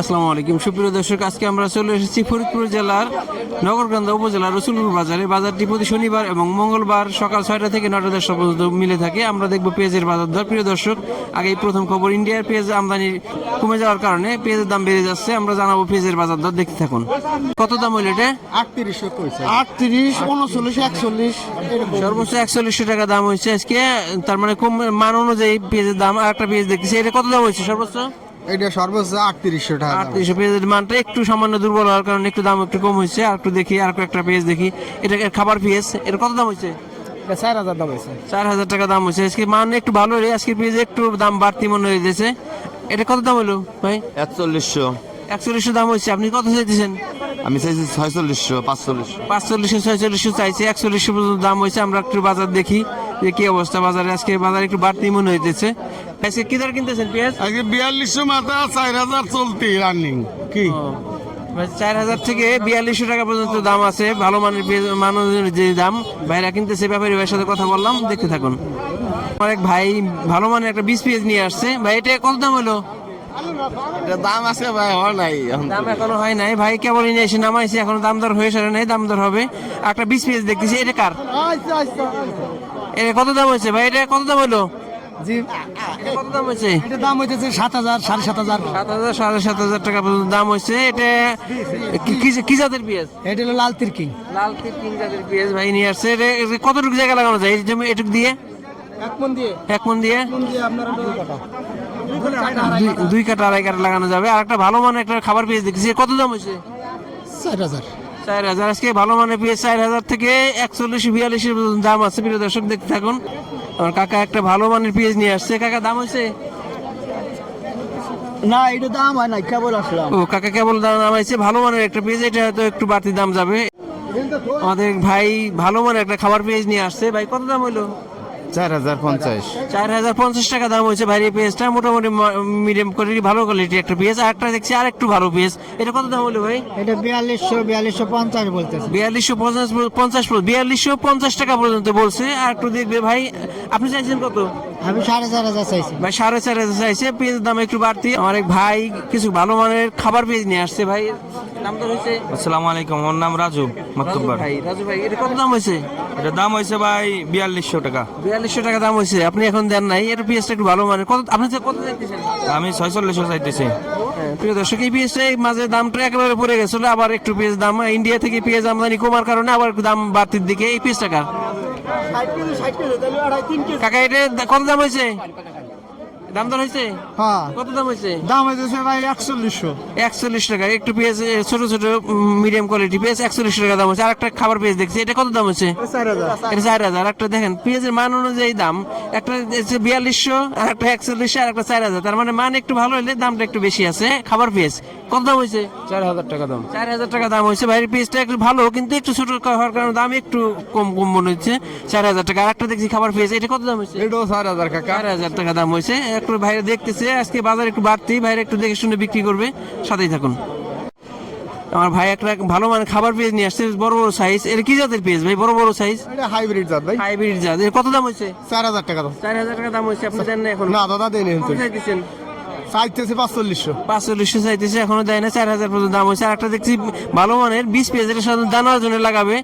আসসালামু আলাইকুম। সুপ্রিয় দর্শক আজকে আমরা চলে এসেছি ফরিদপুর জেলার নগরকান্দা উপজেলার রসুলপুর বাজারে। বাজারটি প্রতি শনিবার এবং মঙ্গলবার সকাল ছয়টা থেকে নটা দশটা পর্যন্ত মিলে থাকে। আমরা দেখব পেঁয়াজের বাজার দর। প্রিয় দর্শক আগে এই প্রথম খবর ইন্ডিয়ার পেঁয়াজ আমদানি কমে যাওয়ার কারণে পেঁয়াজের দাম বেড়ে যাচ্ছে। আমরা জানাব পেঁয়াজের বাজার দর। দেখতে থাকুন। কত দাম হইল এটা? আটত্রিশশো আটত্রিশ উনচল্লিশ একচল্লিশ সর্বোচ্চ একচল্লিশশো টাকা দাম হয়েছে। আজকে তার মানে কম মান অনুযায়ী পেঁয়াজের দাম আর একটা পেঁয়াজ দেখতেছি। এটা কত দাম হয়েছে সর্বোচ্চ? এটা সর্বোচ্চ আটত্রিশশো টাকা আটত্রিশশো পেঁয়াজের মানটা একটু সামান্য দুর্বল হওয়ার কারণে একটু দাম একটু কম হয়েছে। আর একটু দেখি আর একটা পেঁয়াজ দেখি। এটা খাবার পেঁয়াজ? এর কত দাম হয়েছে? চার হাজার দাম হয়েছে। চার হাজার টাকা দাম হয়েছে। আজকে মান একটু ভালো রে আজকে পেঁয়াজ একটু দাম বাড়তি মনে হয়েছে এটা কত দাম হলো ভাই? একচল্লিশশো। একচল্লিশশো দাম হয়েছে। আপনি কত চাইতেছেন? আমি চাইছি ছয়চল্লিশশো পাঁচচল্লিশশো। পাঁচচল্লিশশো ছয়চল্লিশশো চাইছে। একচল্লিশশো পর্যন্ত দাম হয়েছে। আমরা একটু বাজার দেখি। যে কি অবস্থা? বাজারে আজকে বাজার একটু বাড়তি মনে হইতেছে। আজকে কি দর কিনতেছেন পেঁয়াজ? আজকে বিয়াল্লিশশো মাথা চার হাজার চলতি রানিং কি? মানে চার হাজার থেকে বিয়াল্লিশশো টাকা পর্যন্ত দাম আছে। ভালো মানের মান অনুযায়ী যে দাম ভাইরা কিনতেছে ব্যাপারী ভাইয়ের সাথে কথা বললাম দেখতে থাকুন। আমার এক ভাই ভালো মানের একটা বিশ পেঁয়াজ নিয়ে আসছে। ভাই এটা কত দাম হলো? দাম আছে ভাই হয় নাই এখন দাম এখনও হয় নাই। ভাই কেবল নিয়ে এসে নামাইছে এখনও দাম দর হয়ে সারে নাই দাম দর হবে। একটা বিশ পেঁয়াজ দেখতেছি এটা কার? এটা কত দাম হয়েছে? ভাই এটা কত দাম হলো? জি। কত দাম হয়েছে? এটা দাম হইতেছে সাত হাজার সাড়ে সাত হাজার। সাত হাজার সাড়ে সাত হাজার টাকা পর্যন্ত দাম হয়েছে। এটা কি- কি- কি জাতের পেঁয়াজ? এটা হলো লাল তিরকি। লাল তিন জাতের পেঁয়াজ ভাই নিয়ে আসছে। এটা কতটুকু জায়গা লাগানো যায়? এই জমি এটুক দিয়ে? এক মন দিয়ে। এক মন দিয়ে? মন দুই কাটা আড়াই কাটা লাগানো যাবে। আর একটা ভালো মানের একটা খাবার পেঁয়াজ দেখছি। কত দাম হয়েছে? চার হাজার। চার হাজার। আজকে ভালো মানে পেয়ে চার হাজার থেকে একচল্লিশ বিয়াল্লিশের দাম আছে প্রিয় দর্শক দেখতে থাকুন। আমার কাকা একটা ভালো মানের পেঁয়াজ নিয়ে আসছে। কাকা দাম হয়েছে? না এটা দাম হয় না কেবল আসলাম। ও কাকা কেবল দাম নামাইছে ভালো মানের একটা পেঁয়াজ এটা হয়তো একটু বাড়তি দাম যাবে। আমাদের ভাই ভালো মানের একটা খাবার পেঁয়াজ নিয়ে আসছে। ভাই কত দাম হইল? চার হাজার পঞ্চাশ। চার হাজার পঞ্চাশ টাকা দাম হয়েছে ভাই এই পেঁয়াজটা মোটামুটি মিডিয়াম কোয়ালিটি ভালো কোয়ালিটি একটা পেঁয়াজ আর একটা দেখছি আর একটু ভালো পেঁয়াজ এটা কত দাম হলো ভাই? এটা বিয়াল্লিশশো বিয়াল্লিশশো পঞ্চাশ বলতেছে। বিয়াল্লিশশো পঞ্চাশ পঞ্চাশ বিয়াল্লিশশো পঞ্চাশ টাকা পর্যন্ত বলছে। আর একটু দেখবে ভাই আপনি চাইছেন কত? আমি সাড়ে চার হাজার চাইছি। ভাই সাড়ে চার হাজার চাইছে। পেঁয়াজের দাম একটু বাড়তি। আমার এক ভাই কিছু ভালো মানের খাবার পেঁয়াজ নিয়ে আসছে ভাই। দাম তো হয়েছে আসসালামু আলাইকুম আমার নাম রাজু ভাই রাজু ভাই এটা কত দাম হয়েছে? এটা দাম হয়েছে ভাই বিয়াল্লিশশো টাকা। বিয়াল্লিশশো টাকা দাম হয়েছে আপনি এখন দেন নাই এটা পেঁয়াজটা একটু ভালো মানের। কত আপনি কত দেখতেছেন আমি ছয়চল্লিশশো চাইতেছি। হ্যাঁ, প্রিয় দর্শক এই পেঁয়াজটা এই মাঝে দামটা একেবারে পড়ে গেছিল আবার একটু পেঁয়াজ দাম। ইন্ডিয়া থেকে পেঁয়াজ আমদানি কমার কারণে আবার একটু দাম বাড়তির দিকে এই পেঁয়াজ টাকা কাকা এটা কত দাম হয়েছে? দাম দর হয়েছে? হ্যাঁ। কত দাম হয়েছে? দাম হইতেছে ভাই একচল্লিশশো। একচল্লিশ টাকা। একটু পেঁয়াজ ছোট ছোট মিডিয়াম কোয়ালিটি পেঁয়াজ একচল্লিশ টাকা দাম হচ্ছে আর একটা খাবার পেঁয়াজ দেখছি। এটা কত দাম হচ্ছে চার হাজার। এটা চার হাজার। একটা দেখেন পেঁয়াজের মান অনুযায়ী দাম। একটা হচ্ছে বিয়াল্লিশশো আর একটা একচল্লিশশো আর একটা চার হাজার। তার মানে মান একটু ভালো হলে দামটা একটু বেশি আছে। খাবার পেঁয়াজ কত দাম হয়েছে? চার হাজার টাকা দাম। চার হাজার টাকা দাম হয়েছে। বাইরের পেঁয়াজটা একটু ভালো কিন্তু একটু ছোট হওয়ার কারণে দাম একটু কম কম মনে হচ্ছে। চার হাজার টাকা। আর একটা দেখছি খাবার পেঁয়াজ। এটা কত দাম হয়েছে? এটাও চার হাজার কাকা। চার হাজার টাকা দাম হয়েছে। একটু বাইরে দেখতেছে আজকে বাজার একটু বাড়তি বাইরে একটু দেখে শুনে বিক্রি করবে সাথেই থাকুন। আমার ভাই একটা ভালো মানে খাবার পেঁয়াজ নিয়ে আসছে বড় বড় সাইজ এর কি জাতের পেঁয়াজ ভাই? বড় বড় সাইজ এটা হাইব্রিড জাত ভাই। হাইব্রিড জাত। এর কত দাম চার হাজার টাকা দাম। চার হাজার টাকা দাম হয়েছে আপনি দেন না এখন। না দাদা দেয়নি কত চাইতেছেন? চাইতেছে পাঁচচল্লিশশো। পাঁচচল্লিশশো চাইতেছে এখনও দেয় না চার হাজার পর্যন্ত দাম হয়েছে আর একটা দেখছি ভালো মানের বিশ পেঁয়াজ এটা সাধারণত দানার জন্য লাগাবে।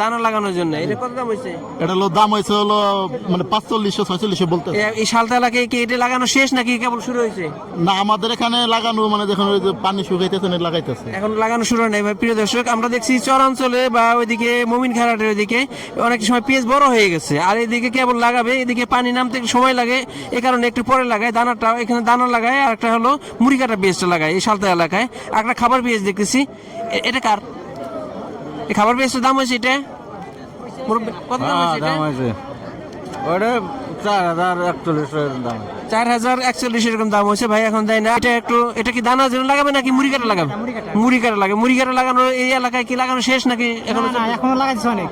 দানা লাগানোর জন্য। এটা কত দাম হয়েছে এটা হলো দাম হয়েছে হলো মানে পাঁচচল্লিশশো ছয়চল্লিশশো বলতে। এই সালতা এলাকায় কি এটা লাগানো শেষ নাকি কেবল শুরু হয়েছে না আমাদের এখানে লাগানো মানে ওই যে পানি শুকাইতেছে না লাগাইতেছে। এখন লাগানো শুরু হয় নাই ভাই। প্রিয় দর্শক আমরা দেখছি চরাঞ্চলে বা ওইদিকে মমিন ঘাটাটের ওইদিকে অনেক সময় পেঁয়াজ বড় হয়ে গেছে। আর এদিকে কেবল লাগাবে এদিকে পানি নামতে সময় লাগে এই কারণে একটু পরে লাগায়। দানাটা এখানে দানা লাগায় আর একটা হলো মুড়ি কাটা পেঁয়াজটা লাগায় এই সালতা এলাকায়। আর একটা খাবার পেঁয়াজ দেখতেছি। এটা কার? খাবার পেঁয়াজটার দাম হয়েছে এটা? কত দাম হয়েছে এটা? হয়েছে। ওটা চার হাজার একচল্লিশশো দাম। চার হাজার একচল্লিশ এরকম দাম হয়েছে ভাই এখন দেয় না। এটা একটু এটা কি জন্য লাগাবে নাকি মুড়ি কাটা লাগাবে? মুড়ি কাটা। লাগে। মুড়ি কাটা লাগানো এই এলাকায় কি লাগানো শেষ নাকি এখন এখনও লাগাইছে অনেক।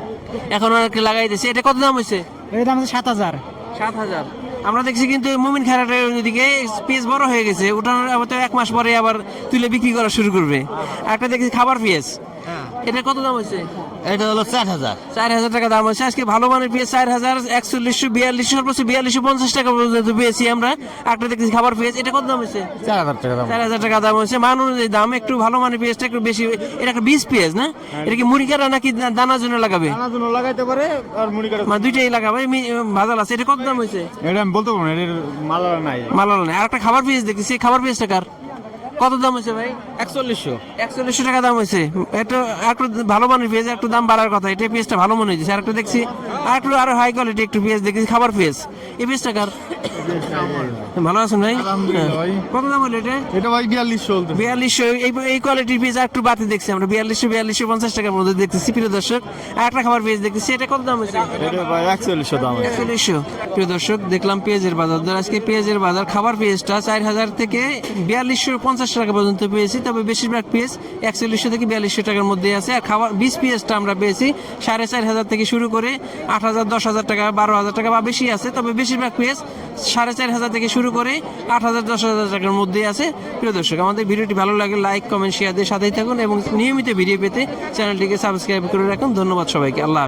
এখন আর কি লাগাই দিয়েছে এটা কত দাম হয়েছে? এর দাম সাত হাজার। সাত হাজার। আমরা দেখছি কিন্তু মুমিন খারাটের ওইদিকে পেঁয়াজ বড় হয়ে গেছে। আবার তো এক মাস পরে আবার তুলে বিক্রি করা শুরু করবে। একটা দেখছি খাবার পেঁয়াজ এটা কত দাম হয়েছে? এটা হলো চার হাজার। চার হাজার টাকা দাম আছে আজকে ভালো মানের পেঁয়াজ চার হাজার একচল্লিশশো বিয়াল্লিশশো সর্বোচ্চ বিয়াল্লিশশো পঞ্চাশ টাকা পর্যন্ত পেয়েছি আমরা। একটা দেখতেছি খাবার পেঁয়াজ এটা কত দাম হয়েছে? চার হাজার টাকা দাম। চার হাজার টাকা দাম মান অনুযায়ী দাম একটু ভালো মানের পেঁয়াজটা একটু বেশি। এটা একটা বীজ পেঁয়াজ না? এটা কি মুড়ি কাটা নাকি দানার জন্য লাগাবে? দানার জন্য লাগাইতে পারে আর মুড়ি কাটা মানে দুইটাই লাগাবে। ভাজাল আছে। এটা কত দাম হয়েছে? এটা আমি বলতে পারব না। এটার মালা নাই। মালাল নাই। আর একটা খাবার পেঁয়াজ দেখতেছি। খাবার পেঁয়াজটা কার? কত দাম হয়েছে ভাই? একচল্লিশশো। একচল্লিশশো টাকা দাম হয়েছে। একটু একটু ভালো মানের পেঁয়াজ একটু দাম বাড়ার কথা। এটা পেঁয়াজটা ভালো মনে হয়েছে। আর একটু দেখছি আর একটু আরও হাই কোয়ালিটি একটু পেঁয়াজ দেখছি খাবার পেঁয়াজ। এই পেঁয়াজটা কার? ভালো আছেন ভাই। কত দাম হলো এটা? এটা ভাই বিয়াল্লিশশো বিয়াল্লিশশো। এই এই কোয়ালিটির পেঁয়াজ আর একটু বাড়তি দেখছি আমরা। বিয়াল্লিশশো বিয়াল্লিশশো পঞ্চাশ টাকার মধ্যে দেখতেছি প্রিয় দর্শক। আর একটা খাবার পেঁয়াজ দেখতেছি। এটা কত দাম হয়েছে? একচল্লিশশো দাম একচল্লিশশো। প্রিয় দর্শক দেখলাম পেঁয়াজের বাজার। দর আজকে পেঁয়াজের বাজার। খাবার পেঁয়াজটা চার হাজার থেকে বিয়াল্লিশশো পঞ্চাশ টাকা পর্যন্ত পেয়েছি, তবে বেশিরভাগ পেঁয়াজ একচল্লিশশো থেকে বিয়াল্লিশশো টাকার মধ্যে আছে। আর খাবার বীজ পেঁয়াজটা আমরা পেয়েছি সাড়ে চার হাজার থেকে শুরু করে আট হাজার, দশ হাজার টাকা, বারো হাজার টাকা বা বেশি আছে, তবে বেশিরভাগ পেঁয়াজ সাড়ে চার হাজার থেকে শুরু করে আট হাজার, দশ হাজার টাকার মধ্যে আছে। প্রিয় দর্শক, আমাদের ভিডিওটি ভালো লাগে লাইক কমেন্ট শেয়ার দিয়ে সাথেই থাকুন এবং নিয়মিত ভিডিও পেতে চ্যানেলটিকে সাবস্ক্রাইব করে রাখুন। ধন্যবাদ সবাইকে, আল্লাহ।